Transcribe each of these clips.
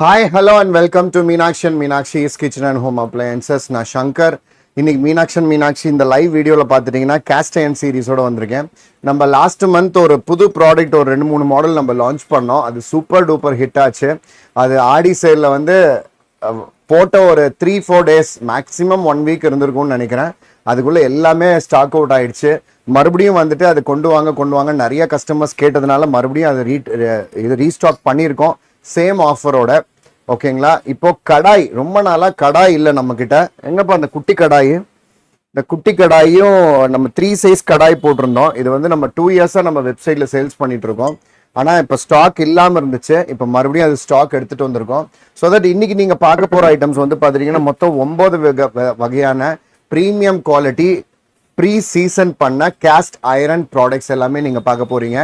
Hi hello and welcome to Meenakshi and Meenakshi's kitchen and home appliances நான் சங்கர். இன்னைக்கு Meenakshi and Meenakshi இந்த live வீடியோவில் பார்த்துட்டிங்கன்னா கேஸ்டயன் அயன் சீரிஸோட வந்திருக்கேன். நம்ம லாஸ்ட் மந்த் ஒரு புது ப்ராடக்ட் ஒரு ரெண்டு மூணு மாடல் நம்ம லான்ச் பண்ணோம். அது சூப்பர் டூப்பர் ஹிட் ஆச்சு. அது ஆடி சேலில் வந்து போட்ட ஒரு three four days maximum one week இருந்திருக்கும்னு நினைக்கிறேன். அதுக்குள்ளே எல்லாமே ஸ்டாக் அவுட் ஆயிடுச்சு. மறுபடியும் வந்துட்டு அது கொண்டு வாங்க கொண்டு வாங்க நிறைய கஸ்டமர்ஸ் கேட்டதுனால மறுபடியும் அதை ரீ இது ரீஸ்டாக் பண்ணியிருக்கோம். சேம் ஆஃபரோட ஓகேங்களா இப்போ கடாய் ரொம்ப நாளாக கடாய் இல்லை நம்மக்கிட்ட எங்கப்பா அந்த குட்டி கடாய்? இந்த குட்டி கடாயும் நம்ம த்ரீ சைஸ் கடாய் போட்டிருந்தோம். இது வந்து நம்ம டூ இயர்ஸாக நம்ம வெப்சைட்டில் சேல்ஸ் பண்ணிகிட்ருக்கோம் இருக்கோம். ஆனால் இப்போ ஸ்டாக் இல்லாமல் இருந்துச்சு. இப்போ மறுபடியும் அது ஸ்டாக் எடுத்துட்டு வந்திருக்கோம். ஸோ தட் இன்னைக்கு நீங்கள் பார்க்க போகிற ஐட்டம்ஸ் வந்து பார்த்தீங்கன்னா மொத்தம் ஒன்பது வ- வகையான ப்ரீமியம் குவாலிட்டி ப்ரீ சீசன் பண்ண கேஸ்ட் ஐரன் ப்ராடக்ட்ஸ் எல்லாமே நீங்கள் பார்க்க போகிறீங்க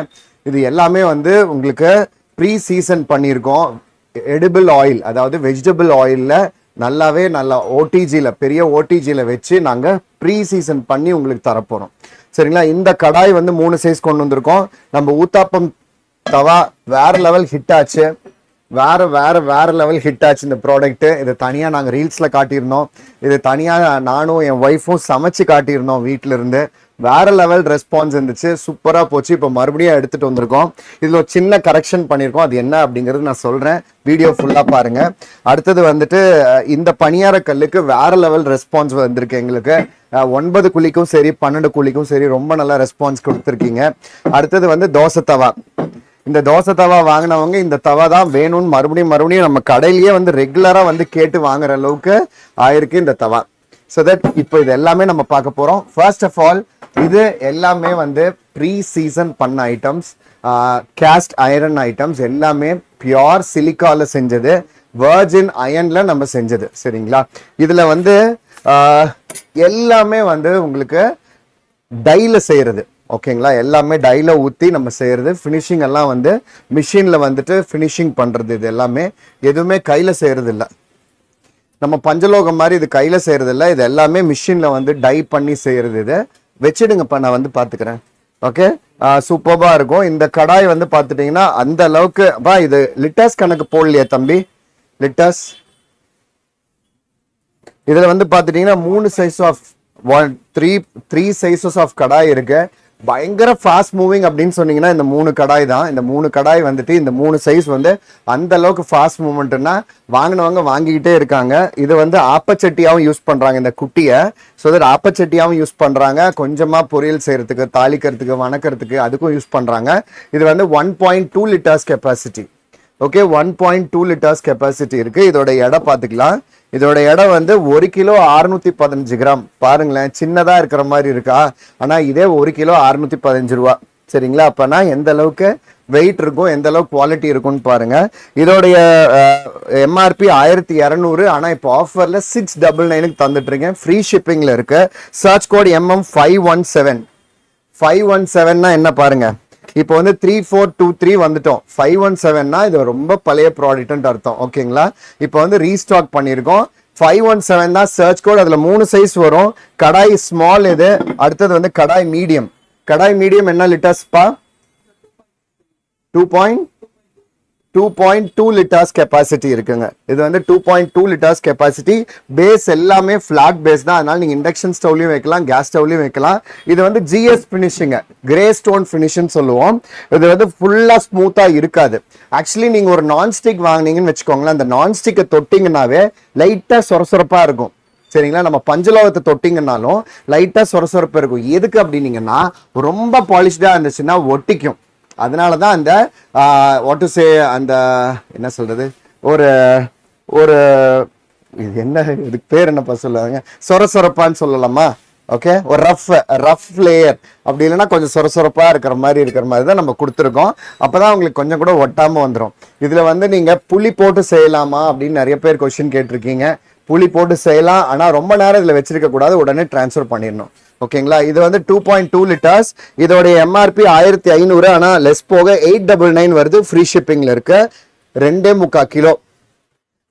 இது எல்லாமே வந்து உங்களுக்கு ப்ரீ சீசன் பண்ணியிருக்கோம். எடிபிள் ஆயில் அதாவது வெஜிடபிள் ஆயிலில் நல்லாவே நல்லா ஓடிஜியில் பெரிய ஓடிஜியில் வச்சு நாங்கள் ப்ரீ சீசன் பண்ணி உங்களுக்கு தரப்போகிறோம் சரிங்களா? இந்த கடாய் வந்து மூணு சைஸ் கொண்டு வந்திருக்கோம். நம்ம ஊத்தாப்பம் தவா வேற லெவல் ஹிட் ஆச்சு. வேற வேற வேற லெவல் ஹிட் ஆச்சு இந்த ப்ராடக்ட்டு இது தனியாக நாங்கள் ரீல்ஸில் காட்டியிருந்தோம். இது தனியாக நானும் என் ஒய்ஃபும் சமைச்சு காட்டியிருந்தோம் வீட்டில இருந்து வேற லெவல் ரெஸ்பான்ஸ் இருந்துச்சு. சூப்பராக போச்சு. இப்போ மறுபடியும் எடுத்துகிட்டு வந்திருக்கோம். இதில் ஒரு சின்ன கரெக்ஷன் பண்ணியிருக்கோம். அது என்ன அப்படிங்கிறது நான் சொல்கிறேன் வீடியோ ஃபுல்லாக பாருங்கள் அடுத்தது வந்துட்டு இந்த பணியாரக்கல்லுக்கு வேற லெவல் ரெஸ்பான்ஸ் வந்திருக்கு எங்களுக்கு. ஒன்பது குழிக்கும் சரி பன்னெண்டு குழிக்கும் சரி ரொம்ப நல்லா ரெஸ்பான்ஸ் கொடுத்துருக்கீங்க. அடுத்தது வந்து தோசை தவா. இந்த தோசை தவா வாங்கினவங்க இந்த தவா தான் வேணும்னு மறுபடியும் மறுபடியும் நம்ம கடையிலேயே வந்து ரெகுலராக வந்து கேட்டு வாங்குற அளவுக்கு ஆயிருக்கு இந்த தவா. ஸோ தட் இப்போ இது எல்லாமே நம்ம பார்க்க போகிறோம் ஃபர்ஸ்ட் ஆஃப் ஆல் இது எல்லாமே வந்து ப்ரீ சீசன் பண்ண ஐட்டம்ஸ் கேஸ்ட் ஐரன் ஐட்டம்ஸ் எல்லாமே பியோர் சிலிக்காவில் செஞ்சது. வேர்ஜின் அயனில் நம்ம செஞ்சது. சரிங்களா? இதில் வந்து எல்லாமே வந்து உங்களுக்கு டைல செய்கிறது ஓகேங்களா? எல்லாமே டையில் ஊற்றி நம்ம செய்கிறது ஃபினிஷிங் எல்லாம் வந்து மிஷினில் வந்துட்டு ஃபினிஷிங் பண்ணுறது இது எல்லாமே. எதுவுமே கையில் செய்கிறது இல்லை நம்ம பஞ்சலோகம் மாதிரி இது கையில் செய்கிறது இல்லை இது எல்லாமே மிஷினில் வந்து டை பண்ணி செய்கிறது இது. வச்சிடுங்கப்பா நான் வந்து பார்த்துக்கிறேன் ஓகே? சூப்பராக இருக்கும். இந்த கடாய் வந்து பார்த்துட்டிங்கன்னா அந்த அளவுக்கு வா இது லிட்டர்ஸ் கணக்கு போடலையா தம்பி. லிட்டர்ஸ் இதில் வந்து பார்த்துட்டிங்கன்னா மூணு size of one three three sizes of கடாய் இருக்குது பயங்கர ஃபாஸ்ட் மூவிங் அப்படின்னு சொன்னீங்கன்னா இந்த மூணு கடாய் தான். இந்த மூணு கடாய் வந்துட்டு இந்த மூணு சைஸ் வந்து அந்த அளவுக்கு ஃபாஸ்ட் மூவ்மெண்ட்னா வாங்கினவங்க வாங்கிக்கிட்டே இருக்காங்க. இது வந்து ஆப்பச்சட்டியாகவும் யூஸ் பண்ணுறாங்க இந்த குட்டியை. ஸோ தட் ஆப்பச்சட்டியாகவும் யூஸ் பண்ணுறாங்க கொஞ்சமாக பொரியல் செய்கிறதுக்கு தாளிக்கிறதுக்கு வணக்கறதுக்கு அதுக்கும் யூஸ் பண்ணுறாங்க இது வந்து one point two litres capacity okay one point two litres capacity இருக்குது இதோட எடை பார்த்துக்கலாம். இதோட எடை வந்து ஒரு கிலோ அறுநூத்தி பதினஞ்சு கிராம். பாருங்களேன் சின்னதாக இருக்கிற மாதிரி இருக்கா? ஆனால் இதே ஒரு கிலோ அறுநூத்தி பதினஞ்சு ரூபா. சரிங்களா? அப்பனா எந்த அளவுக்கு வெயிட் இருக்கும் எந்த அளவுக்கு குவாலிட்டி இருக்கும்னு பாருங்க. இதோடைய எம்ஆர்பி ஆயிரத்தி இரநூறு. ஆனால் இப்போ ஆஃபர்ல சிக்ஸ் டபுள் நைனுக்கு தந்துட்டு இருக்கேன் ஃப்ரீ ஷிப்பிங்ல இருக்கு. Search code MM five one seven five one செவன்னா என்ன பாருங்க? இப்போ வந்து த்ரீ ஃபோர் டூ த்ரீ வந்துட்டோம். ஃபைவ் ஒன் செவன்னா இது ரொம்ப பழைய ப்ராடக்ட்ன்ட்டு அர்த்தம். ஓகேங்களா இப்போ வந்து ரீஸ்டாக் பண்ணியிருக்கோம். ஃபைவ் ஒன் செவன் தான் சர்ச் கோட் அதில் மூணு சைஸ் வரும். கடாய் ஸ்மால் இது. அடுத்தது வந்து கடாய் மீடியம் கடாய் மீடியம் என்ன லிட்டர்ஸ்ப்பா two point two point two litres capacity இருக்குங்க. இது வந்து two point two litres capacity base எல்லாமே ஃபிளாட் பேஸ் தான். அதனால நீங்கள் இண்டக்ஷன் ஸ்டவ்லையும் வைக்கலாம் கேஸ் ஸ்டவ்லையும் வைக்கலாம். இது வந்து ஜிஎஸ் ஃபினிஷிங்க கிரே ஸ்டோன் ஃபினிஷ்னு சொல்லுவோம். இது வந்து ஃபுல்லாக ஸ்மூத்தாக இருக்காது. ஆக்சுவலி நீங்கள் ஒரு நான்ஸ்டிக் வாங்குனீங்கன்னு வச்சுக்கோங்களேன். அந்த நான்ஸ்டிக்கை தொட்டிங்கனாவே லைட்டாக சொரசொரப்பாக இருக்கும். சரிங்களா? நம்ம பஞ்சலோகத்தை தொட்டிங்கனாலும் லைட்டாக சொரசொரப்பு இருக்கும். எதுக்கு அப்படின்னீங்கன்னா ரொம்ப பாலிஷ்டாக இருந்துச்சுன்னா ஒட்டிக்கும். அதனால தான் அந்த வாட் டு சே அந்த என்ன சொல்றது ஒரு ஒரு இது என்ன இதுக்கு பேர் என்னப்பா சொல்லுவாங்க? சொர சொரப்பான்னு சொல்லலாமா? ஓகே ஒரு ரஃப் ரஃப் லேயர் அப்படி இல்லைன்னா கொஞ்சம் சொர சொரப்பாக இருக்கிற மாதிரி இருக்கிற மாதிரி தான் நம்ம கொடுத்துருக்கோம். அப்போ தான் உங்களுக்கு கொஞ்சம் கூட ஒட்டாமல் வந்துடும் இதில் வந்து நீங்கள் புளி போட்டு செய்யலாமா அப்படின்னு நிறைய பேர் கொஷின் கேட்டிருக்கீங்க. புளி போட்டு செய்யலாம். ஆனால் ரொம்ப நேரம் இதில் வச்சுருக்கக்கூடாது. உடனே டிரான்ஸ்ஃபர் பண்ணிடணும். ஓகேங்களா? இது வந்து டூ பாயிண்ட் டூ லிட்டர்ஸ் இதோடைய எம்ஆர்பி ஆயிரத்தி ஐநூறு ஆனால் லெஸ் போக எயிட் டபுள் நைன் வருது. ஃப்ரீ ஷிப்பிங்கில் இருக்கு. ரெண்டே முக்கா கிலோ.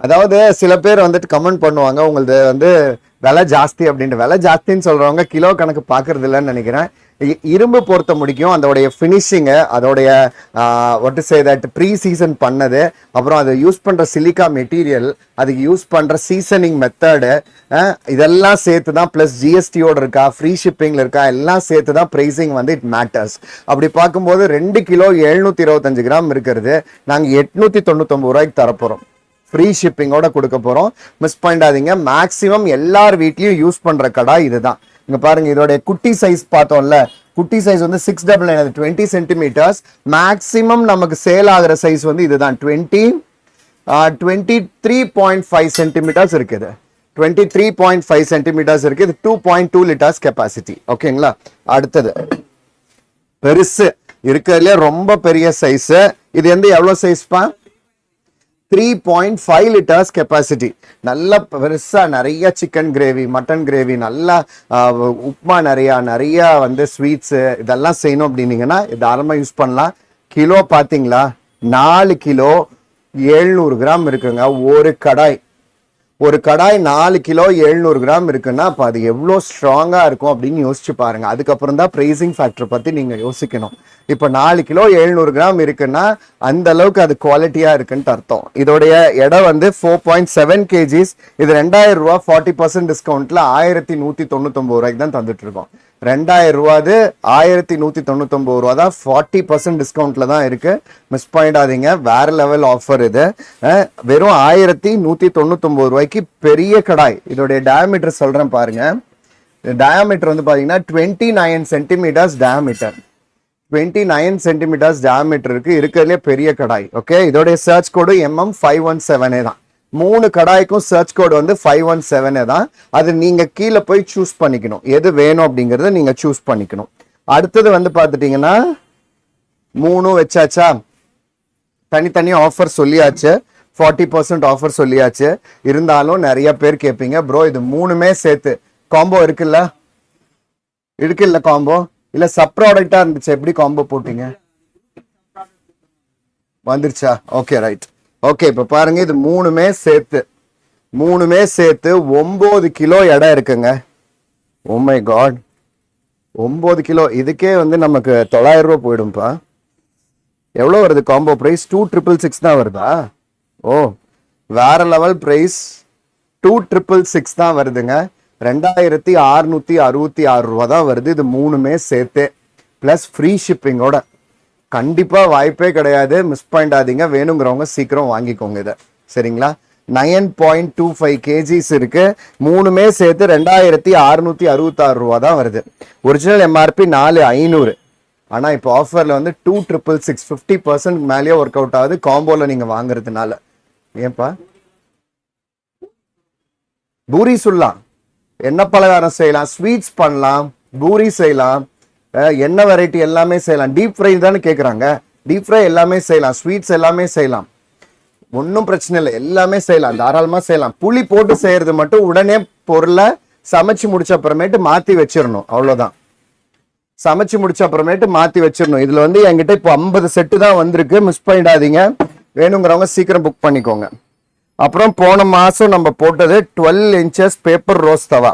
அதாவது சில பேர் வந்துட்டு கமெண்ட் பண்ணுவாங்க உங்களது வந்து விலை ஜாஸ்தி அப்படின்ட்டு. விலை ஜாஸ்தின்னு சொல்கிறவங்க கிலோ கணக்கு பார்க்கறது இல்லைன்னு நினைக்கிறேன். இரும்பு பொறுத்த முடிக்கும். அதோடைய ஃபினிஷிங்கு அதோடைய ஒட்டு சே தட் ப்ரீ சீசன் பண்ணது. அப்புறம் அதை யூஸ் பண்ணுற சிலிக்கா மெட்டீரியல் அதுக்கு யூஸ் பண்ணுற சீசனிங் மெத்தடு இதெல்லாம் சேர்த்து தான் ப்ளஸ் ஜிஎஸ்டியோடு இருக்கா ஃப்ரீ ஷிப்பிங்கில் இருக்கா எல்லாம் சேர்த்து தான் ப்ரைஸிங் வந்து இட் மேட்டர்ஸ் அப்படி பார்க்கும்போது ரெண்டு கிலோ எழுநூற்றி இருபத்தஞ்சு கிராம் இருக்கிறது. நாங்கள் எட்நூற்றி தொண்ணூத்தொம்பது ரூபாய்க்கு தரப்போகிறோம் ஃப்ரீ ஷிப்பிங்கோட கொடுக்க போகிறோம் மிஸ் பண்ணிடாதீங்க. மேக்ஸிமம் எல்லார் வீட்லேயும் யூஸ் பண்ணுற கடை இதுதான். இங்கே பாருங்க இதோடைய குட்டி சைஸ் பார்த்தோம்ல குட்டி சைஸ் வந்து six double nine twenty centimetres maximum நமக்கு சேல் ஆகிற சைஸ் வந்து இதுதான் twenty twenty three point five centimetres இருக்குது. Twenty three point five centimetres இருக்குது இது two point two litres capacity ஓகேங்களா அடுத்தது. பெருசு. இருக்கிறதுலே ரொம்ப பெரிய சைஸ் இது வந்து எவ்வளோ சைஸ்ப்பா three point five litres capacity நல்ல பெருசாக நிறைய சிக்கன் கிரேவி மட்டன் கிரேவி நல்லா உப்மா நிறையா நிறையா வந்து ஸ்வீட்ஸு இதெல்லாம் செய்யணும் அப்படின்னீங்கன்னா தாராளமாக யூஸ் பண்ணலாம். கிலோ பார்த்தீங்களா? நாலு கிலோ எழுநூறு கிராம் இருக்குங்க. ஒரு கடாய். ஒரு கடாய் நாலு கிலோ எழுநூறு கிராம் இருக்குன்னா அப்போ அது எவ்வளோ ஸ்ட்ராங்காக இருக்கும் அப்படின்னு யோசிச்சு பாருங்க. அதுக்கப்புறம் தான் ப்ரைசிங் ஃபேக்டர் பற்றி நீங்கள் யோசிக்கணும். இப்போ நாலு கிலோ எழுநூறு கிராம் இருக்குன்னா அந்த அளவுக்கு அது குவாலிட்டியாக இருக்குன்ட்டு அர்த்தம். இதோடைய எடை வந்து ஃபோர் பாயிண்ட் செவன் கேஜிஸ் இது ரெண்டாயிரம் ரூபா ஃபார்ட்டி பர்சன்ட் டிஸ்கவுண்ட்டில் ஆயிரத்தி நூற்றி தொண்ணூத்தொம்பது ரூபாய்க்கு தான் தந்துட்டு இருக்கோம். ரெண்டாயிரம் ரூபாது ஆயிரத்தி நூற்றி தொண்ணூத்தொம்பது ரூபா தான். ஃபார்ட்டி பர்சன்ட் டிஸ்கவுண்ட்டில் தான் இருக்குது மிஸ் பண்ணிடாதீங்க வேற லெவல் ஆஃபர் இது. வெறும் ஆயிரத்தி நூற்றி தொண்ணூத்தொம்பது ரூபாய்க்கு பெரிய கடாய். இதோடைய டயாமீட்டர் சொல்கிறேன் பாருங்கள் டயாமீட்டர் வந்து பார்த்தீங்கன்னா twenty nine centimetres diameter twenty nine centimetres டயாமீட்டருக்கு இருக்கிறதுலே பெரிய கடாய். ஓகே இதோடைய search code MM five one செவனே தான். மூணு கடாய்க்கும் சர்ச் கோடு வந்து ஃபைவ் ஒன் செவனே தான். அது நீங்கள் கீழே போய் சூஸ் பண்ணிக்கணும். எது வேணும் அப்படிங்கிறத நீங்கள் சூஸ் பண்ணிக்கணும். அடுத்தது வந்து பார்த்துட்டிங்கன்னா மூணும் வச்சாச்சா? தனித்தனி ஆஃபர் சொல்லியாச்சு. ஃபார்ட்டி பர்சன்ட் ஆஃபர் சொல்லியாச்சு. இருந்தாலும் நிறைய பேர் கேட்பீங்க ப்ரோ இது மூணுமே சேர்த்து. காம்போ இருக்குல்ல? இருக்குல்ல காம்போ இல்லை சப் ப்ராடக்டாக இருந்துச்சு? எப்படி காம்போ போட்டீங்க? வந்துருச்சா? ஓகே ரைட் ஓகே இப்ப பாருங்க இது மூணுமே சேர்த்து. மூணுமே சேர்த்து ஒன்பது கிலோ இடம் இருக்குங்க. Oh காட் ஒம்பது கிலோ. இதுக்கே வந்து நமக்கு தொள்ளாயிரம் ரூபாய் போயிடும்ப்பா. எவ்வளோ வருது combo price two triple six தான் வருதா? ஓ வேற level price two triple six தான் வருதுங்க. ரெண்டாயிரத்தி அறுநூத்தி அறுபத்தி ஆறு ரூபா தான் வருது. இது மூணுமே சேர்த்து. ப்ளஸ் ஃப்ரீ ஷிப்பிங்கோட கண்டிப்பா வாய்ப்பே கிடையாது. மிஸ் பண்ணிடாதீங்க. வேணுங்கிறவங்க சீக்கிரம் வாங்கிக்கோங்க இதை. சரிங்களா? Nine point two five KGs இருக்கு. மூணுமே சேர்த்து ரெண்டாயிரத்தி அறுநூத்தி அறுபத்தாறு ரூபா தான் வருது. ஒரிஜினல் எம்ஆர்பி நாலு ஐநூறு. ஆனா இப்போ ஆஃபர்ல வந்து two triple six fifty percent மேலேயே ஒர்க் அவுட் ஆகுது. காம்போல நீங்க வாங்குறதுனால. ஏன்பா? பூரி சுடலாம் என்ன பலகாரம் செய்யலாம்? ஸ்வீட்ஸ் பண்ணலாம். பூரி செய்யலாம். என்ன வெரைட்டி எல்லாமே செய்யலாம். டீப் ஃப்ரை தானே கேட்குறாங்க டீப் ஃப்ரை எல்லாமே செய்யலாம். ஸ்வீட்ஸ் எல்லாமே செய்யலாம். ஒன்றும் பிரச்சனை இல்லை. எல்லாமே செய்யலாம். தாராளமாக செய்யலாம். புளி போட்டு செய்கிறது மட்டும் உடனே பொருளை சமைச்சு முடிச்ச அப்புறமேட்டு மாற்றி வச்சிடணும். அவ்வளோதான் சமைச்சு முடிச்ச அப்புறமேட்டு மாற்றி வச்சிடணும். இதில் வந்து என்கிட்ட இப்போ ஐம்பது செட்டு தான் வந்திருக்கு. மிஸ் பண்ணிடாதீங்க. வேணுங்கிறவங்க சீக்கிரம் புக் பண்ணிக்கோங்க. அப்புறம் போன மாதம் நம்ம போட்டது டுவெல் இன்ச்சஸ் பேப்பர் ரோஸ் தவா.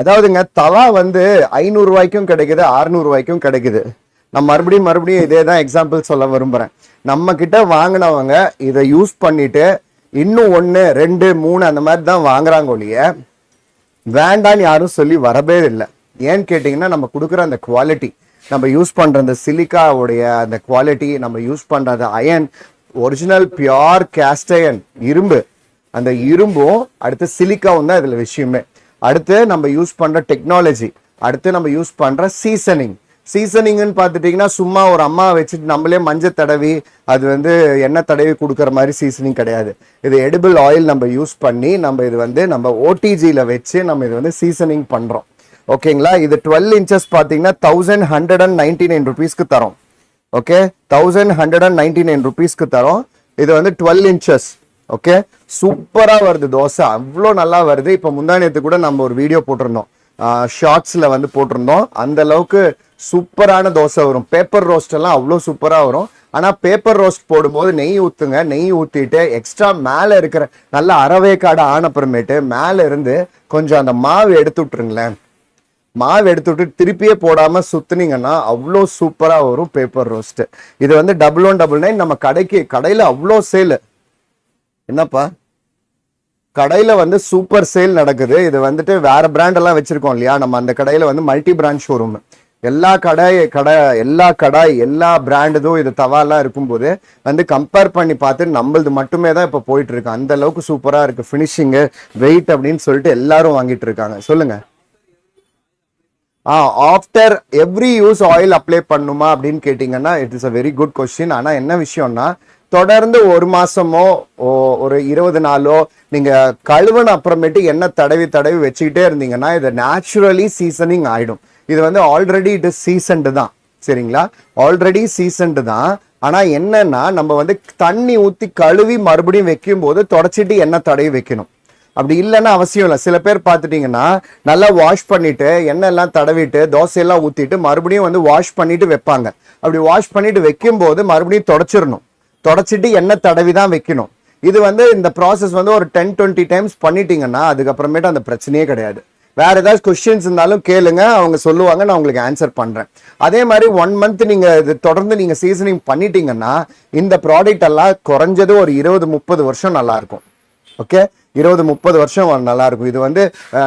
அதாவதுங்க தவா வந்து ஐநூறு ரூபாய்க்கும் கிடைக்குது 600 ரூபாய்க்கும் கிடைக்குது. நான் மறுபடியும் மறுபடியும் இதே தான் எக்ஸாம்பிள் சொல்ல விரும்புகிறேன் நம்ம கிட்ட வாங்கினவங்க இதை யூஸ் பண்ணிட்டு இன்னும் ஒன்று ரெண்டு மூணு அந்த மாதிரி தான் வாங்குறாங்க ஒழிய வேண்டான்னு யாரும் சொல்லி வரவே இல்லை. ஏன்னு கேட்டிங்கன்னா நம்ம கொடுக்குற அந்த குவாலிட்டி நம்ம யூஸ் பண்ணுற அந்த சிலிக்காவுடைய அந்த குவாலிட்டி நம்ம யூஸ் பண்ணுற அந்த அயன் ஒரிஜினல் பியோர் கேஸ்டயன் இரும்பு. அந்த இரும்பும் அடுத்து சிலிக்காவும் தான் இதில் விஷயமே. அடுத்து நம்ம யூஸ் பண்ணுற டெக்னாலஜி அடுத்து நம்ம யூஸ் பண்ணுற சீசனிங் சீசனிங்னு பார்த்துட்டிங்கன்னா சும்மா ஒரு அம்மா வச்சுட்டு நம்மளே மஞ்சள் தடவி அது வந்து எண்ணெய் தடவி கொடுக்குற மாதிரி சீசனிங் கிடையாது. இது எடிபிள் ஆயில் நம்ம யூஸ் பண்ணி நம்ம இது வந்து நம்ம ஓடிஜியில் வச்சு நம்ம இது வந்து சீசனிங் பண்ணுறோம் ஓகேங்களா இது டுவெல் இன்ச்சஸ் பார்த்தீங்கன்னா thousand hundred and ninety nine ருபீஸ்க்கு தரோம். Okay thousand hundred and ninety nine ருபீஸ்க்கு தரோம். இது வந்து டுவெல் இன்ச்சஸ் ஓகே? சூப்பராக வருது தோசை. அவ்வளோ நல்லா வருது. இப்போ முந்தானியத்து கூட நம்ம ஒரு வீடியோ போட்டிருந்தோம். ஷார்ட்ஸில் வந்து போட்டிருந்தோம். அந்த அளவுக்கு சூப்பரான தோசை வரும். பேப்பர் ரோஸ்ட் எல்லாம் அவ்வளோ சூப்பராக வரும். ஆனால் பேப்பர் ரோஸ்ட் போடும்போது நெய் ஊற்றுங்க நெய் ஊற்றிட்டு எக்ஸ்ட்ரா மேலே இருக்கிற நல்ல அரவேக்காடு ஆனப்புறமேட்டு மேலே இருந்து கொஞ்சம் அந்த மாவு எடுத்து விட்டுருங்களேன். மாவு எடுத்துட்டு திருப்பியே போடாமல் சுற்றுனீங்கன்னா அவ்வளோ சூப்பராக வரும் பேப்பர் ரோஸ்ட்டு இது வந்து டபுள் ஒன் டபுள் நைன் நம்ம கடைக்கு கடையில் அவ்வளோ சேலு என்னப்பா? கடையில் வந்து சூப்பர் சேல் நடக்குது. இது வந்துட்டு வேற பிராண்ட் எல்லாம் வச்சிருக்கோம் இல்லையா? நம்ம அந்த கடையில் வந்து மல்டி பிராண்ட் ஷோரூம் எல்லா கடை கடை எல்லா கடாய் எல்லா பிராண்டதும் இது தவாலாம் இருக்கும்போது வந்து கம்பேர் பண்ணி பார்த்து நம்மளது மட்டுமே தான் இப்போ போயிட்டு இருக்கு அந்த அளவுக்கு சூப்பராக இருக்கு. ஃபினிஷிங்கு வெயிட் அப்படின்னு சொல்லிட்டு எல்லாரும் வாங்கிட்டு இருக்காங்க. சொல்லுங்க. ஆ after every use oil apply பண்ணுமா அப்படின்னு கேட்டிங்கன்னா it is a very good question ஆனால் என்ன விஷயம்னா தொடர்ந்து ஒரு மாசமோ ஓ- ஒரு இருபது நாளோ நீங்க கழுவன அப்புறமேட்டு எண்ணெய் தடவி தடவி வச்சுக்கிட்டே இருந்தீங்கன்னா இது நேச்சுரலி சீசனிங் ஆயிடும். இது வந்து ஆல்ரெடி இட் இஸ் சீசன்டு தான். சரிங்களா? ஆல்ரெடி சீசன்டு தான். ஆனா என்னன்னா நம்ம வந்து தண்ணி ஊத்தி கழுவி மறுபடியும் வைக்கும் போது தொடச்சிட்டு எண்ணெய் தடவி வைக்கணும். அப்படி இல்லைன்னா அவசியம் இல்லை. சில பேர் பார்த்துட்டிங்கன்னா நல்லா வாஷ் பண்ணிட்டு எண்ணெய் எல்லாம் தடவிட்டு தோசையெல்லாம் ஊற்றிட்டு மறுபடியும் வந்து வாஷ் பண்ணிட்டு வைப்பாங்க. அப்படி வாஷ் பண்ணிட்டு வைக்கும் போது மறுபடியும் தொடச்சிடணும். தொடச்சிட்டு எண்ணெய் தடவி தான் வைக்கணும். இது வந்து இந்த ப்ராசஸ் வந்து ஒரு டென் டுவெண்ட்டி டைம்ஸ் பண்ணிட்டீங்கன்னா அதுக்கப்புறமேட்டு அந்த பிரச்சனையே கிடையாது. வேற ஏதாவது கொஸ்டின்ஸ் இருந்தாலும் கேளுங்க அவங்க சொல்லுவாங்க நான் உங்களுக்கு ஆன்சர் பண்றேன். அதே மாதிரி ஒன் மந்த் நீங்க இது தொடர்ந்து நீங்க சீசனிங் பண்ணிட்டீங்கன்னா இந்த ப்ராடக்ட் எல்லாம் குறைஞ்சது ஒரு இருபது முப்பது வருஷம் நல்லா இருக்கும். ஓகே இருபது முப்பது வருஷம் நல்லாயிருக்கும். நல்லா இருக்கும் இது வந்து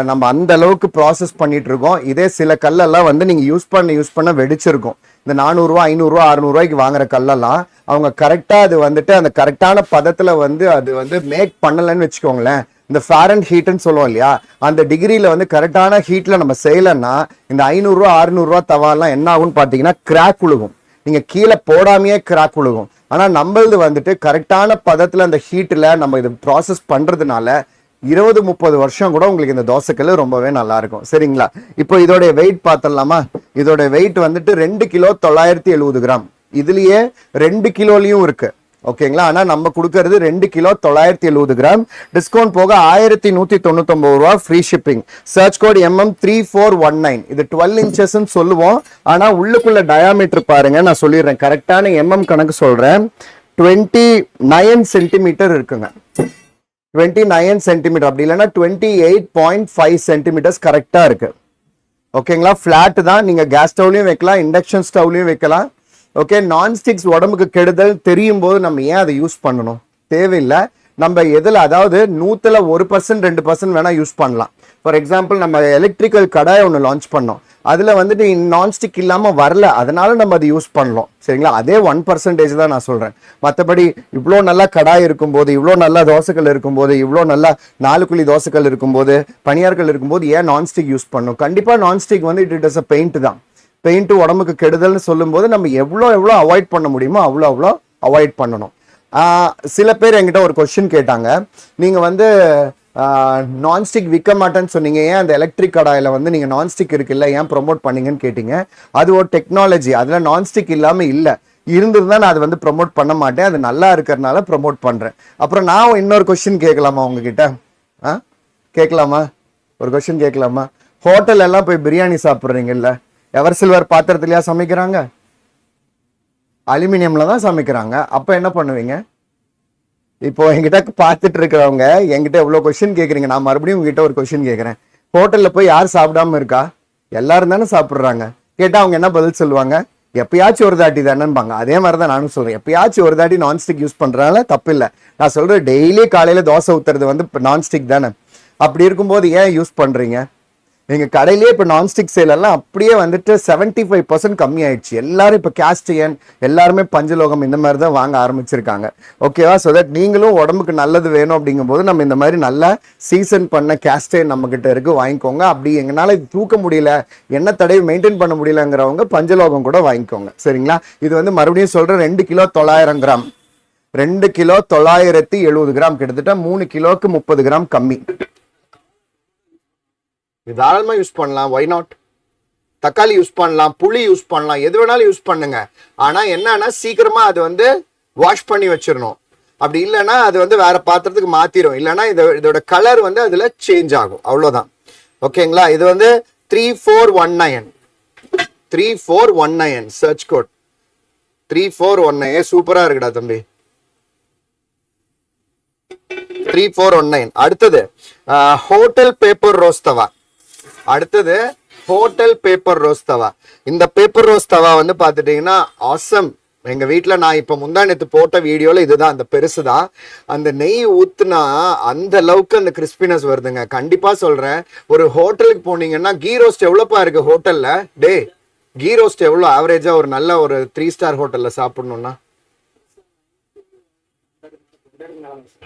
நம்ம அந்த அளவுக்கு ப்ராசஸ் பண்ணிட்டு இருக்கோம் இதே சில கல்லெல்லாம் வந்து நீங்க யூஸ் பண்ண யூஸ் பண்ண வெடிச்சிருக்கும். இந்த நானூறுரூவா ஐநூறுரூவா அறுநூறுவாய்க்கு வாங்குற கல்லெல்லாம் அவங்க கரெக்டாக அது வந்துட்டு அந்த கரெக்டான பதத்தில் வந்து அது வந்து மேக் பண்ணலைன்னு வச்சுக்கோங்களேன். இந்த ஃபேர் அண்ட் ஹீட்னு சொல்லுவோம் இல்லையா? அந்த டிகிரியில் வந்து கரெக்டான ஹீட்டில் நம்ம செய்யலைன்னா இந்த ஐநூறுரூவா அறுநூறுவா தவாலாம் என்ன ஆகும்னு பார்த்தீங்கன்னா கிராக் உழுகும். நீங்கள் கீழே போடாமையே கிராக் விழுகும் ஆனால் நம்மளது வந்துட்டு கரெக்டான பதத்தில் அந்த ஹீட்டில் நம்ம இது ப்ராசஸ் பண்ணுறதுனால இருபது முப்பது வருஷம் கூட உங்களுக்கு இந்த தோசைக்கல் ரொம்பவே நல்லா இருக்கும் சரிங்களா? இப்போ இதோடைய வெயிட் பார்த்துடலாமா இதோடைய வெயிட் வந்துட்டு ரெண்டு கிலோ தொள்ளாயிரத்தி எழுபது கிராம். இதுலேயே ரெண்டு கிலோலையும் இருக்குது ஓகேங்களா? ஆனால் நம்ம கொடுக்கறது ரெண்டு கிலோ தொள்ளாயிரத்தி எழுபது கிராம். டிஸ்கவுண்ட் போக ஆயிரத்தி நூற்றி தொண்ணூத்தொம்பது ரூபா free shipping search code MM three four one nine இது டுவெல் இன்ச்சஸ்ன்னு சொல்லுவோம். ஆனால் உள்ளுக்குள்ள டயாமீட்டர் பாருங்க நான் சொல்லிடுறேன். கரெக்டான எம்எம் கணக்கு சொல்கிறேன் டுவெண்ட்டி நைன் சென்டிமீட்டர் இருக்குங்க. டுவெண்ட்டி நைன் சென்டிமீட்டர் அப்படி இல்லைன்னா twenty eight point five centimetres கரெக்டாக இருக்குது ஓகேங்களா? ஃப்ளாட் தான். நீங்கள் கேஸ் ஸ்டவ்லையும் வைக்கலாம் இண்டக்ஷன் ஸ்டவ்லையும் வைக்கலாம். ஓகே நான்ஸ்டிக்ஸ் உடம்புக்கு கெடுதல் தெரியும் போது நம்ம ஏன் அதை யூஸ் பண்ணணும்? தேவையில்லை. நம்ம எதில் அதாவது நூற்றில் ஒரு பர்சன்ட் ரெண்டு பர்சன்ட் வேணால் யூஸ் பண்ணலாம். ஃபார் எக்ஸாம்பிள் நம்ம எலக்ட்ரிக்கல் கடாய் ஒன்று லான்ச் பண்ணோம். அதில் வந்துட்டு நான்ஸ்டிக் இல்லாமல் வரல. அதனால நம்ம அதை யூஸ் பண்ணலாம். சரிங்களா? அதே ஒன் பர்சன்டேஜ் தான் நான் சொல்கிறேன் மற்றபடி இவ்வளோ நல்லா கடாய் இருக்கும்போது இவ்வளோ நல்லா தோசைகள் இருக்கும்போது இவ்வளோ நல்லா நாலு குழி தோசைகள் இருக்கும்போது பனியார்கள் இருக்கும்போது ஏன் நான்ஸ்டிக் யூஸ் பண்ணும் கண்டிப்பாக நான்ஸ்டிக் வந்து இட் இஸ் அ பெயிண்ட் தான். பெயிண்ட் உடம்புக்கு கெடுதல்னு சொல்லும்போது நம்ம எவ்வளோ எவ்வளோ அவாய்ட் பண்ண முடியுமோ அவ்வளோ அவ்வளோ அவாய்ட் பண்ணணும். சில பேர் என்கிட்ட ஒரு கொஷின் கேட்டாங்க. நீங்கள் வந்து நான்ஸ்டிக் விற்க மாட்டேன்னு சொன்னீங்க. ஏன் அந்த எலக்ட்ரிக் கடாயில் வந்து நீங்கள் நான்ஸ்டிக் இருக்குல்ல? ஏன் ப்ரொமோட் பண்ணீங்கன்னு கேட்டீங்க. அது ஒரு டெக்னாலஜி அதில் நான்ஸ்டிக் இல்லாமல் இல்லை. இருந்திருந்தால் நான் அது வந்து ப்ரோமோட் பண்ண மாட்டேன். அது நல்லா இருக்கிறதுனால ப்ரோமோட் பண்ணுறேன் அப்புறம் நான் இன்னொரு கொஷின் கேட்கலாமா உங்ககிட்ட? ஆ கேட்கலாமா? ஒரு கொஷின் கேட்கலாமா? ஹோட்டல் எல்லாம் போய் பிரியாணி சாப்பிட்றீங்கல்ல? எவர் சில்வர் பாத்திரத்துலையா சமைக்கிறாங்க? அலுமினியம்ல தான் சமைக்கிறாங்க. அப்போ என்ன பண்ணுவீங்க? இப்போ எங்கிட்ட பார்த்துட்டு இருக்கிறவங்க எங்கிட்ட எவ்வளவு கொஷின் கேட்குறீங்க நான் மறுபடியும் உங்ககிட்ட ஒரு கொஷின் கேட்குறேன் ஹோட்டலில் போய் யார் சாப்பிடாம இருக்கா? எல்லாரும் தானே சாப்பிட்றாங்க. கேட்டால் அவங்க என்ன பதில் சொல்லுவாங்க? எப்பயாச்சும் ஒரு தாட்டி தானேன்பாங்க அதே மாதிரி தான் நானும் சொல்கிறேன் எப்பயாச்சும் ஒரு தாட்டி நான்ஸ்டிக் யூஸ் பண்றதுனால தப்பு இல்லை நான் சொல்கிறேன் டெய்லி காலையில் தோசை ஊற்றுறது வந்து நான்ஸ்டிக் தானே. அப்படி இருக்கும்போது ஏன் யூஸ் பண்ணுறீங்க எங்கள் கடையிலேயே இப்போ நான்ஸ்டிக் சேலெல்லாம் அப்படியே வந்துட்டு செவன்ட்டி ஃபைவ் பர்சன்ட் கம்மி ஆயிடுச்சு எல்லாரும் இப்போ கேஸ்டியன் எல்லாருமே பஞ்சலோகம் இந்த மாதிரி தான் வாங்க ஆரம்பிச்சிருக்காங்க. ஓகேவா ஸோ தட் நீங்களும் உடம்புக்கு நல்லது வேணும் அப்படிங்கும்போது நம்ம இந்த மாதிரி நல்லா சீசன் பண்ண கேஸ்டியன் நம்மக்கிட்ட இருக்குது வாங்கிக்கோங்க. அப்படி எங்களால் இது தூக்க முடியல என்ன தடையை மெயின்டைன் பண்ண முடியலங்கிறவங்க பஞ்சலோகம் கூட வாங்கிக்கோங்க. சரிங்களா? இது வந்து மறுபடியும் சொல்கிறேன் ரெண்டு கிலோ தொள்ளாயிரம் கிராம். ரெண்டு கிலோ தொள்ளாயிரத்தி எழுபது கிராம். கிட்டத்தட்ட மூணு கிலோக்கு முப்பது கிராம் கம்மி. இது தாராளமாக யூஸ் பண்ணலாம். ஒய் நாட் தக்காளி யூஸ் பண்ணலாம். புளி யூஸ் பண்ணலாம். எது வேணாலும் யூஸ் பண்ணுங்க. ஆனால் என்னன்னா சீக்கிரமாக அது வந்து வாஷ் பண்ணி வச்சிடணும். அப்படி இல்லைன்னா அது வந்து வேற பாத்திரத்துக்கு மாத்திரும். இல்லைன்னா இதை இதோட கலர் வந்து அதுல சேஞ்ச் ஆகும். அவ்வளோதான் ஓகேங்களா இது வந்து three four one nine three four one nine search code three four one nine சூப்பரா இருக்குடா தம்பி. த்ரீ ஃபோர் ஒன் நைன் அடுத்தது ஹோட்டல் பேப்பர் ரோஸ்தவா அடுத்தது ஹோட்டல் பேப்பர் ரோஸ் தவா. இந்த பேப்பர் ரோஸ் தவா வந்து பார்த்துட்டிங்கன்னா ஆசம் எங்க வீட்டில் நான் இப்போ முந்தானத்து போட்ட வீடியோவில் இதுதான் அந்த பெருசு தான் அந்த நெய் ஊத்துனா அந்த அளவுக்கு அந்த கிறிஸ்பினஸ் வருதுங்க. கண்டிப்பாக சொல்றேன். ஒரு ஹோட்டலுக்கு போனீங்கன்னா கீ ரோஸ்ட் எவ்வளோப்பா இருக்கு ஹோட்டலில் டே கீ ரோஸ்ட் எவ்வளோ ஆவரேஜா ஒரு நல்ல ஒரு த்ரீ ஸ்டார் ஹோட்டலில் சாப்பிடணும்னா?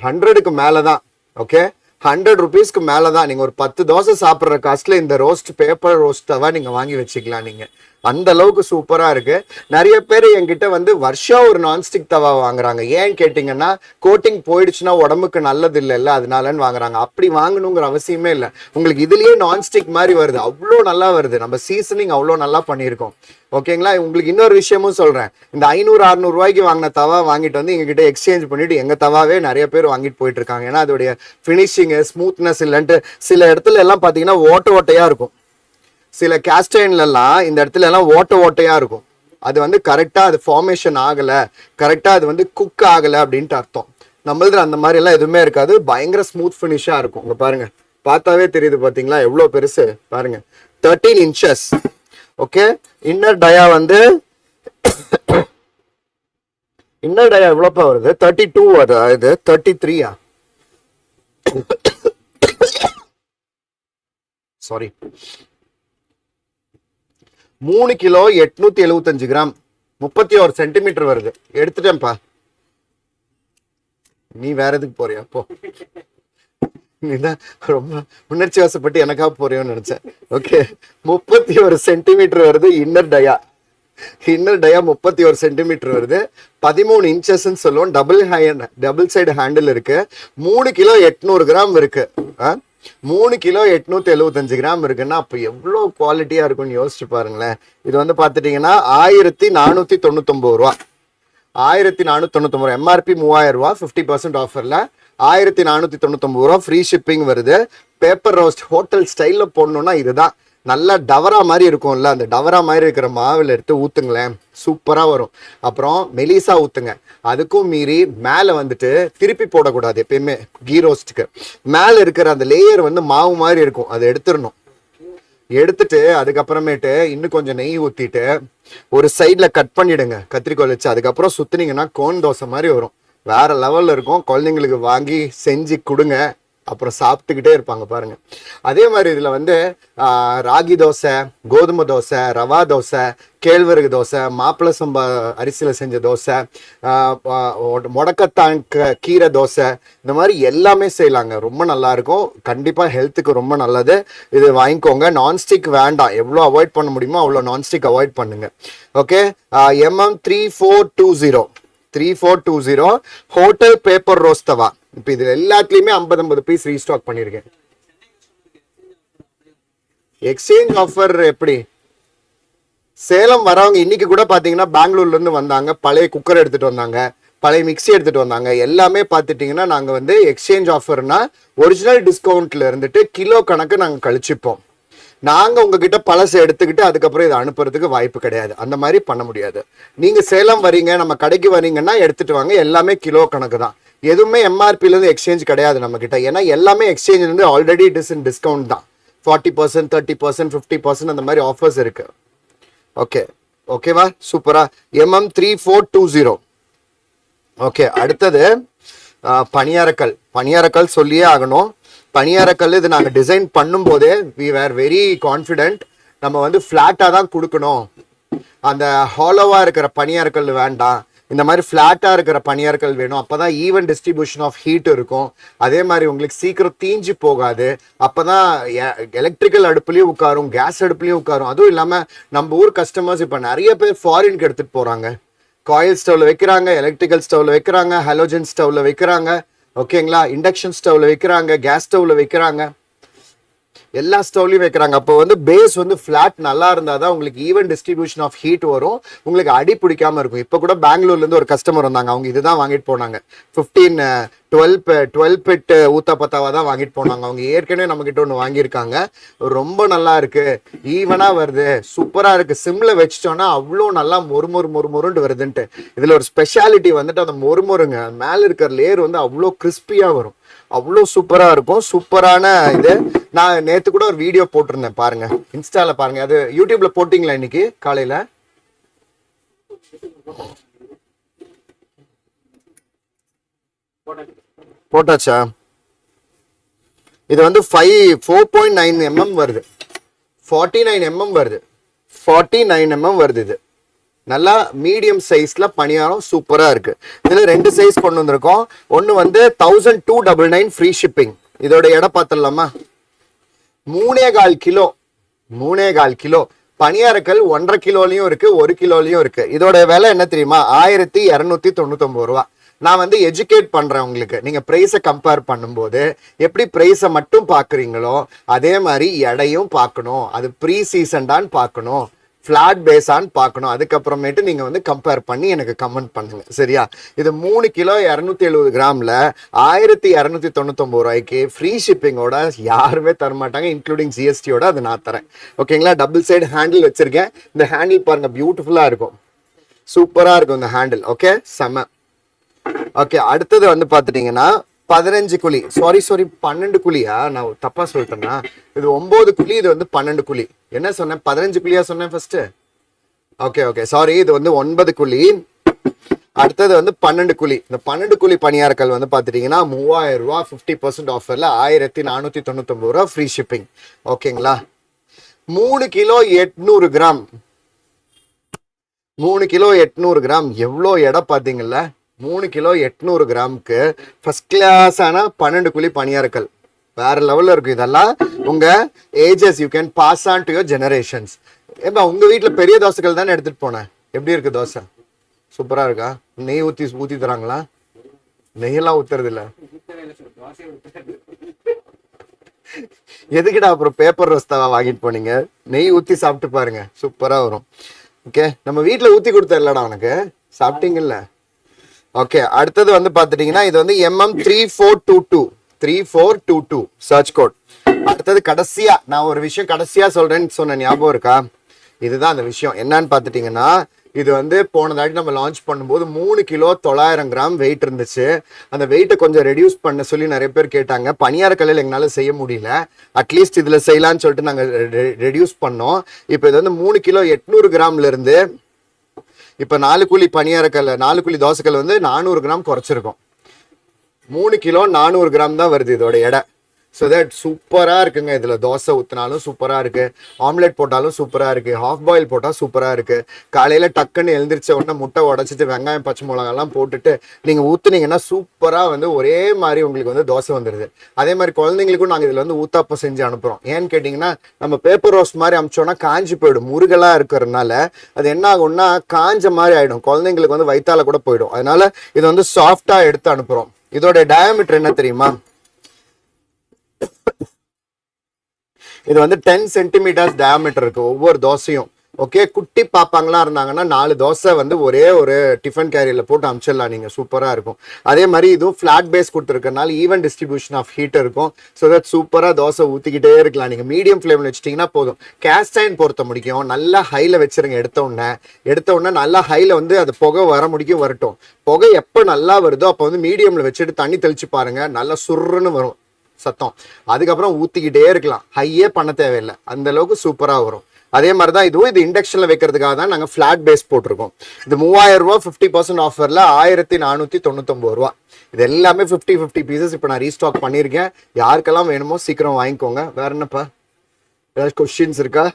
ஹண்ட்ரடுக்கு மேலே தான் ஓகே ஹண்ட்ரட் ருபீஸ்க்கு மேலே தான் நீங்கள் ஒரு பத்து தோசை சாப்பிட்ற காஸ்ட்ல இந்த ரோஸ்ட் பேப்பர் ரோஸ்ட்டவா நீங்கள் வாங்கி வச்சுக்கலாம் நீங்கள் அந்த அளவுக்கு சூப்பராக இருக்கு. நிறைய பேர் என்கிட்ட வந்து வருஷம் ஒரு நான்ஸ்டிக் தவா வாங்குறாங்க. ஏன் கேட்டிங்கன்னா கோட்டிங் போயிடுச்சுன்னா உடம்புக்கு நல்லது இல்லைல்ல அதனாலன்னு வாங்குறாங்க. அப்படி வாங்கணுங்கிற அவசியமே இல்லை. உங்களுக்கு இதுலயே நான்ஸ்டிக் மாதிரி வருது. அவ்வளோ நல்லா வருது. நம்ம சீசனிங் அவ்வளோ நல்லா பண்ணியிருக்கோம். ஓகேங்களா உங்களுக்கு இன்னொரு விஷயமும் சொல்கிறேன் இந்த ஐநூறு அறுநூறு ரூபாய்க்கு வாங்கின தவா வாங்கிட்டு வந்து எங்ககிட்ட எக்ஸ்சேஞ்ச் பண்ணிட்டு எங்கள் தவாவே நிறைய பேர் வாங்கிட்டு போயிட்டு இருக்காங்க. ஏன்னா அதோடைய ஃபினிஷிங்கு ஸ்மூத்னஸ் இல்லைன்ட்டு சில இடத்துல எல்லாம் பார்த்தீங்கன்னா ஓட்ட ஓட்டையாக இருக்கும். சில கேஸ்டைன்லலாம் இந்த இடத்துல எல்லாம் ஓட்ட ஓட்டையாக இருக்கும். அது வந்து கரெக்டாக அது ஃபார்மேஷன் ஆகலை. கரெக்டாக அது வந்து குக் ஆகலை அப்படின்ட்டு அர்த்தம். நம்மளது அந்த மாதிரி எல்லாம் எதுவுமே இருக்காது. பயங்கர ஸ்மூத் ஃபினிஷாக இருக்கும். உங்க பாருங்க. பார்த்தாவே தெரியுது பார்த்தீங்களா எவ்வளோ பெருசு? பாருங்க. Thirteen inches okay inner dia வந்து இன்னர் டயா எவ்வளோப்பா வருது? தேர்ட்டி டூ வருது இது தேர்ட்டி த்ரீயா சாரி மூணு கிலோ எட்நூத்தி எழுபத்தஞ்சு கிராம். முப்பத்தி ஒரு சென்டிமீட்டர் வருது. எடுத்துட்டேன்ப்பா. நீ வேற எதுக்கு போறியா? போ. நீதான் ரொம்ப உணர்ச்சி வசப்பட்டு எனக்காக போறியோன்னு நினைச்சேன். ஓகே முப்பத்தி ஒரு சென்டிமீட்டர் வருது இன்னர் டயா இன்னர் டயா முப்பத்தி ஒரு சென்டிமீட்டர் வருது. பதிமூணு இன்ச்சஸ்ன்னு சொல்லுவோம். Double hand double side handle இருக்கு. மூணு கிலோ எட்நூறு கிராம் இருக்கு. ஆ? மூணு கிலோ எட்நூத்தி எழுபத்தஞ்சு கிராம் இருக்குன்னா அப்போ எவ்வளோ குவாலிட்டியா இருக்கும்னு யோசிச்சு பாருங்களேன். இது வந்து பார்த்துட்டீங்கன்னா ஆயிரத்தி நானூத்தி தொண்ணூத்தொம்பது ரூபா. ஆயிரத்தி நானூத்தி தொண்ணூத்தொம்பது ரூபா எம்ஆர்பி மூவாயிரம் ரூபா ஃபிஃப்டி பர்சன்ட் ஆஃபர்ல ஆயிரத்தி நானூத்தி தொண்ணூத்தொம்பது ரூபா ஃப்ரீ ஷிப்பிங் வருது. பேப்பர் ரோஸ்ட் ஹோட்டல் ஸ்டைல்ல போடணும்னா இதுதான். நல்லா டவரா மாதிரி இருக்கும்ல அந்த டவரா மாதிரி இருக்கிற மாவில் எடுத்து ஊற்றுங்களேன் சூப்பராக வரும். அப்புறம் மெலிசா ஊற்றுங்க அதுக்கும் மீறி மேலே வந்துட்டு திருப்பி போடக்கூடாது எப்பயுமே கீ ரோஸ்ட்டுக்கு மேலே இருக்கிற அந்த லேயர் வந்து மாவு மாதிரி இருக்கும். அதை எடுத்துடணும். எடுத்துட்டு அதுக்கப்புறமேட்டு இன்னும் கொஞ்சம் நெய் ஊற்றிட்டு ஒரு சைடில் கட் பண்ணிவிடுங்க கத்திரிக்கோல் வச்சு அதுக்கப்புறம் சுற்றுனீங்கன்னா கோன் தோசை மாதிரி வரும். வேறு லெவலில் இருக்கும். குழந்தைங்களுக்கு வாங்கி செஞ்சு கொடுங்க. அப்புறம் சாப்பிட்டுக்கிட்டே இருப்பாங்க பாருங்க. அதே மாதிரி இதில் வந்து ராகி தோசை கோதுமை தோசை ரவா தோசை கேழ்வரகு தோசை மாப்பிள்ளை சம்பா அரிசியில் செஞ்ச தோசை ஆஹ், முடக்கத்தான் கீரை தோசை இந்த மாதிரி எல்லாமே செய்யலாங்க. ரொம்ப நல்லா இருக்கும். ஹெல்த்துக்கு ரொம்ப நல்லது. இது வாங்கிக்கோங்க. நான்ஸ்டிக் வேண்டாம். எவ்வளோ அவாய்ட் பண்ண முடியுமோ அவ்வளோ நான்ஸ்டிக் அவாய்ட் பண்ணுங்க. Okay MM three four two zero three four two zero hotel paper ரோஸ்தவா இப்போ இதில் எல்லாத்துலேயுமே ஐம்பது ஐம்பது பீஸ் ரீஸ்டாக் பண்ணியிருக்கேன் எக்ஸ்சேஞ்ச் ஆஃபர் எப்படி? சேலம் வரவங்க இன்னைக்கு கூட பாத்தீங்கன்னா பெங்களூர்ல இருந்து வந்தாங்க. பழைய குக்கர் எடுத்துட்டு வந்தாங்க. பழைய மிக்ஸி எடுத்துட்டு வந்தாங்க. எல்லாமே பார்த்துட்டிங்கன்னா நாங்க வந்து எக்ஸ்சேஞ்ச் ஆஃபர்னா ஒரிஜினல் டிஸ்கவுண்ட்ல இருந்துட்டு கிலோ கணக்கு நாங்க கழிச்சுப்போம். நாங்க உங்ககிட்ட பழசை எடுத்துக்கிட்டு அதுக்கப்புறம் இதை அனுப்புறதுக்கு வாய்ப்பு கிடையாது. அந்த மாதிரி பண்ண முடியாது. நீங்க சேலம் வரீங்க நம்ம கடைக்கு வரீங்கன்னா எடுத்துட்டு வாங்க. எல்லாமே கிலோ கணக்கு தான். எதுவுமே எம்ஆர்பியிலேருந்து எக்ஸ்சேஞ்ச் கிடையாது நம்மக்கிட்ட ஏன்னா எல்லாமே எக்ஸ்சேஞ்ச் வந்து already it is in discount தான். Forty percent thirty percent fifty percent அந்த மாதிரி ஆஃபர்ஸ் இருக்கு. ஓகே ஓகேவா சூப்பரா MM three four two zero okay அடுத்தது பணியாரக்கல். பணியாரக்கல் சொல்லியே ஆகணும். பணியாரக்கல் இது நாங்கள் டிசைன் பண்ணும்போதே வி வேர் வெரி கான்ஃபிடென்ட் நம்ம வந்து ஃப்ளாட்டாக தான் கொடுக்கணும். அந்த ஹாலோவாக இருக்கிற பணியாரக்கல் வேண்டாம். இந்த மாதிரி ஃப்ளாட்டாக இருக்கிற பணியாரக்கல் வேணும். அப்போ தான் ஈவன் டிஸ்ட்ரிபியூஷன் ஆஃப் ஹீட் இருக்கும். அதே மாதிரி உங்களுக்கு சீக்கிரம் தீஞ்சு போகாது. அப்போ தான் எலக்ட்ரிக்கல் அடுப்புலேயும் உட்காரும் கேஸ் அடுப்புலேயும் உட்காரும். அதுவும் இல்லாமல் நம்ம ஊர் கஸ்டமர்ஸ் இப்போ நிறைய பேர் ஃபாரின்க்கு எடுத்துகிட்டு போகிறாங்க காயில் ஸ்டவ்ல வைக்கிறாங்க எலக்ட்ரிக்கல் ஸ்டவ்ல வைக்கிறாங்க ஹலோஜன் ஸ்டவ்ல வைக்கிறாங்க. ஓகேங்களா இண்டக்ஷன் ஸ்டவ்ல வைக்கிறாங்க கேஸ் ஸ்டவ்ல வைக்கிறாங்க. எல்லா ஸ்டவ்லையும் வைக்கிறாங்க. அப்போ வந்து பேஸ் வந்து ஃப்ளாட் நல்லா இருந்தால் தான் உங்களுக்கு ஈவன் டிஸ்ட்ரிபியூஷன் ஆஃப் ஹீட் வரும். உங்களுக்கு அடி பிடிக்காம இருக்கும். இப்போ கூட பெங்களூர்லேருந்து ஒரு கஸ்டமர் வந்தாங்க. அவங்க இதுதான் வாங்கிட்டு போனாங்க. ஃபிஃப்டீன் டுவெல் டுவெல் பிட் ஊத்தப்பத்தாவா தான் வாங்கிட்டு போனாங்க. அவங்க ஏற்கனவே நம்மக்கிட்ட ஒன்று வாங்கியிருக்காங்க. ரொம்ப நல்லா இருக்கு. ஈவனாக வருது. சூப்பராக இருக்கு. சிம்மில் வச்சிட்டோன்னா அவ்வளோ நல்லா மொறுமொறு மொறுமொறுன்ட்டு வருதுன்ட்டு. இதில் ஒரு ஸ்பெஷாலிட்டி வந்துட்டு அந்த மொறுமொறுங்க மேலே இருக்கிற லேயர் வந்து அவ்வளோ கிறிஸ்பியாக வரும். அவ்வளோ சூப்பராக இருக்கும். சூப்பரான இது. நான் நேற்று கூட ஒரு வீடியோ போட்டிருந்தேன் பாருங்க. இன்ஸ்டால பாருங்க. அது யூடியூப்ல போட்டிங்களா இன்னைக்கு? காலையில? போட்டாச்சா? இது வந்து five four point nine MM வருது. ஃபார்ட்டி நைன் எம்எம் வருது. ஃபார்ட்டி நைன் எம்எம் வருது இது. நல்லா மீடியம் சைஸ்ல பணியாரம் சூப்பரா இருக்கு. இதுல ரெண்டு சைஸ் கொண்டு வந்திருக்கோம். ஒன்னு வந்து thousand two double nine free shipping இதோட எடை பார்த்துடலாமா? மூணே கால் கிலோ. மூணே கால் கிலோ. பனியாரக்கல் ஒன்றரை கிலோலையும் இருக்கு ஒரு கிலோலையும் இருக்கு. இதோட விலை என்ன தெரியுமா? ஆயிரத்தி இரநூத்தி தொண்ணூத்தொன்பது ரூபா. நான் வந்து எஜுகேட் பண்றேன் உங்களுக்கு. நீங்க பிரைஸை கம்பேர் பண்ணும்போது எப்படி பிரைஸை மட்டும் பாக்குறீங்களோ அதே மாதிரி எடையும் பார்க்கணும். அது ப்ரீ சீசன்டான்னு பார்க்கணும். ஃப்ளாட் பேஸான்னு பார்க்கணும். அதுக்கப்புறமேட்டு நீங்கள் வந்து கம்பேர் பண்ணி எனக்கு கமெண்ட் பண்ணுங்க. சரியா? இது மூணு கிலோ இரநூத்தி எழுபது கிராமில் ஆயிரத்தி இரநூத்தி தொண்ணூத்தொம்பது ரூபாய்க்கு ஃப்ரீ ஷிப்பிங்கோட யாருமே தரமாட்டாங்க இன்க்ளூடிங் ஜிஎஸ்டியோட அது நான் தரேன். ஓகேங்களா? டபுள் சைடு ஹேண்டில் வச்சிருக்கேன். இந்த ஹேண்டில் பாருங்க பியூட்டிஃபுல்லாக இருக்கும். சூப்பராக இருக்கும் இந்த ஹேண்டில் ஓகே செம. ஓகே அடுத்தது வந்து பார்த்துட்டிங்கன்னா பதினஞ்சு குழி. சாரி சாரி பன்னெண்டு குழியா? நான் தப்பா சொல்லிட்டேன்னா. இது ஒன்பது குழி இது வந்து பன்னெண்டு குழி. என்ன சொன்னேன்? பதினஞ்சு குழியா சொன்னேன் ஃபர்ஸ்ட் ஓகே ஓகே சாரி இது வந்து ஒன்பது குழி. அடுத்தது வந்து பன்னெண்டு குழி. இந்த பன்னெண்டு குழி பணியாரக்கல் வந்து பார்த்துட்டிங்கன்னா மூவாயிரம் ரூபா ஃபிஃப்டி பர்சன்ட் ஆஃபரில் ஆயிரத்தி நானூற்றி தொண்ணூத்தொம்பது ரூபா ஃப்ரீ ஷிப்பிங் ஓகேங்களா மூணு கிலோ எட்நூறு கிராம். மூணு கிலோ எட்நூறு கிராம். எவ்வளோ எடை பார்த்தீங்களா மூணு கிலோ எட்நூறு கிராமுக்கு ஃபர்ஸ்ட் கிளாஸான பன்னெண்டு குழி பணியாரக்கல் வேற லெவலில் இருக்கும் இதெல்லாம். உங்கள் ages you can pass on to your generations ஏப்பா உங்கள் வீட்டில் பெரிய தோசைகள் தானே எடுத்துகிட்டு போனேன். எப்படி இருக்குது தோசை? சூப்பராக இருக்கா? நெய் ஊற்றி ஊற்றி தராங்களா? நெய்யெல்லாம் ஊத்துறது எதுக்குடா அப்புறம் பேப்பர் ரோஸ்தாவா வாங்கிட்டு போனீங்க? நெய் ஊத்தி சாப்பிட்டு பாருங்க. சூப்பரா வரும். ஓகே நம்ம வீட்டில் ஊத்தி கொடுத்தர்லடா உனக்கு. சாப்பிட்டீங்கல்ல? ஓகே அடுத்தது வந்து பார்த்துட்டிங்கன்னா இது வந்து MM three four two two three four two two search code அடுத்தது கடைசியா நான் ஒரு விஷயம் கடைசியா சொல்றேன்னு சொன்ன ஞாபகம் இருக்கா? இதுதான் அந்த விஷயம். என்னன்னு பார்த்துட்டிங்கன்னா இது வந்து போன தாட்டி நம்ம லான்ச் பண்ணும்போது மூணு கிலோ தொள்ளாயிரம் கிராம் வெயிட் இருந்துச்சு. அந்த வெயிட்டை கொஞ்சம் ரெடியூஸ் பண்ண சொல்லி நிறைய பேர் கேட்டாங்க. பனியார கல்லில் எங்களால் செய்ய முடியல. அட்லீஸ்ட் இதில் செய்யலான்னு சொல்லிட்டு நாங்கள் ரெடியூஸ் பண்ணோம். இப்போ இது வந்து மூணு கிலோ எட்நூறு கிராம்ல இருந்து இப்போ நாலு கூலி பணியாரக்கல்ல நாலு கூலி தோசைக்கல் வந்து நானூறு கிராம் குறைச்சிருக்கோம். மூணு கிலோ நானூறு கிராம் தான் வருது இதோட எடை. ஸோ தட் சூப்பராக இருக்குங்க இதில். தோசை ஊற்றினாலும் சூப்பராக இருக்குது ஆம்லெட் போட்டாலும் சூப்பராக இருக்குது ஹாஃப் பாயில் போட்டால் சூப்பராக இருக்குது காலையில் டக்குன்னு எழுந்திரிச்ச உடனே முட்டை உடச்சிட்டு வெங்காயம் பச்சை மிளகாலாம் போட்டுட்டு நீங்கள் ஊற்றுனீங்கன்னா சூப்பராக வந்து ஒரே மாதிரி உங்களுக்கு வந்து தோசை வந்துடுது அதே மாதிரி குழந்தைங்களுக்கும் நாங்கள் இதில் வந்து ஊத்தாப்பம் செஞ்சு அனுப்புகிறோம் ஏன்னு கேட்டிங்கன்னா நம்ம பேப்பர் ரோஸ்ட் மாதிரி அமிச்சோன்னா காஞ்சி போயிடும். முருகலாக இருக்கிறதுனால அது என்ன ஆகும்னா காஞ்ச மாதிரி ஆகிடும் குழந்தைங்களுக்கு வந்து வயிற்றால கூட போயிடும். அதனால இது வந்து சாஃப்டாக எடுத்து அனுப்புகிறோம் இதோட டயாமீட்டர் என்ன தெரியுமா? இது வந்து டென் சென்டிமீட்டர்ஸ் டயாமீட்டர் இருக்கு ஒவ்வொரு தோசையும். ஓகே குட்டி பாப்பாங்களாம் இருந்தாங்கன்னா நாலு தோசை வந்து ஒரே ஒரு டிஃபன் கேரியரில் போட்டு அமிச்சிடலாம் நீங்கள் சூப்பராக இருக்கும். அதே மாதிரி இதுவும் ஃப்ளாட் பேஸ் கொடுத்துருக்கனால ஈவன் டிஸ்ட்ரிபியூஷன் ஆஃப் ஹீட் இருக்கும். ஸோ தட் சூப்பராக தோசை ஊற்றிக்கிட்டே இருக்கலாம். நீங்கள் மீடியம் ஃப்ளேமில் வச்சிட்டிங்கன்னா போதும். கேஸ்டைன் பொறுத்த முடிக்கும் நல்லா ஹையில் வச்சிருங்க. எடுத்த உடனே எடுத்த உடனே நல்லா ஹையில் வந்து அது புகை வர முடிக்கும் வரட்டும். புகை எப்போ நல்லா வருதோ அப்போ வந்து மீடியமில் வச்சுட்டு தண்ணி தெளிச்சு பாருங்க. நல்லா சுருன்னு வரும். சத்தம். அதுக்கப்புறம் ஊற்றிக்கிட்டே இருக்கலாம். ஹையே பண்ண தேவையில்லை. அந்த அளவுக்கு சூப்பராக வரும். அதே மாதிரி தான் இதுவும் இது இண்டக்ஷனில் வைக்கிறதுக்காக தான் நாங்கள் ஃப்ளாட் பேஸ் போட்டிருக்கோம். இது மூவாயிரம் ரூபா ஃபிஃப்டி பர்சன்ட் ஆஃபரில் ஆயிரத்தி நானூற்றி தொண்ணூத்தொம்பது ரூபா இது எல்லாமே ஃபிஃப்டி ஃபிஃப்டி பீசஸ் இப்போ நான் ரீஸ்டாக் பண்ணியிருக்கேன். யாருக்கெல்லாம் வேணுமோ சீக்கிரம் வாங்கிக்கோங்க. வேற என்னப்பா? ஏதாவது கொஸ்டின்ஸ் இருக்கா?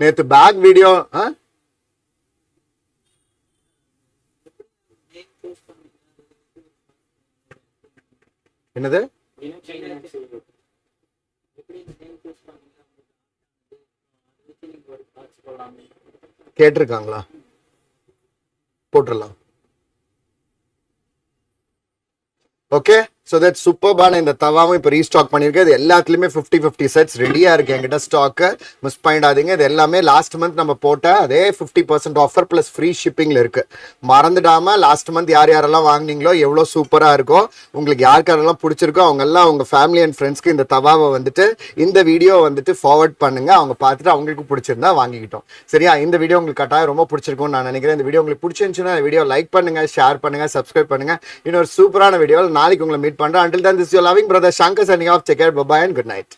நேற்று பேக் வீடியோ ஆ? என்னது? கேட்டிருக்காங்களா? போட்டுடலாம் ஓகே? ஸோ தட் சூப்பர்பான இந்த தவாவும் இப்போ ரீஸ்டாக் பண்ணியிருக்கேன் இது எல்லாத்துலேயுமே ஃபிஃப்டி ஃபிஃப்டி செட்ஸ் ரெடியாக இருக்குது எங்கிட்ட ஸ்டாக்கு மிஸ் பண்ணிடாதீங்க. இது எல்லாமே லாஸ்ட் மந்த் நம்ம போட்ட அதே fifty percent offer plus free ஷிப்பிங்கில் இருக்குது மறந்துடாமல் லாஸ்ட் மந்த் யார் யாரெல்லாம் வாங்குனீங்களோ எவ்வளோ சூப்பராக இருக்கோ உங்களுக்கு யாருக்கு யாரெல்லாம் பிடிச்சிருக்கோ அவங்க உங்கள் ஃபேமிலி அண்ட் ஃப்ரெண்ட்ஸ்க்கு இந்த தவாவை வந்துட்டு இந்த வீடியோ வந்துட்டு ஃபார்வர்ட் பண்ணுங்க. அவங்க பார்த்துட்டு அவங்களுக்கு பிடிச்சிருந்தா வாங்கிக்கிட்டோம். சரியா? இந்த வீடியோ உங்களுக்கு கட்டாயம் ரொம்ப பிடிச்சிருக்கும்னு நான் நினைக்கிறேன். இந்த வீடியோ உங்களுக்கு பிடிச்சிருந்துச்சுன்னா இந்த வீடியோ லைக் பண்ணுங்கள் ஷேர் பண்ணுங்கள் சப்ஸ்கிரைப் பண்ணுங்க. இன்னொரு சூப்பரான வீடியோவில் நாளைக்கு உங்களை மீட் பண்றேன் until then this is your loving brother shankar signing off take care bye bye and good night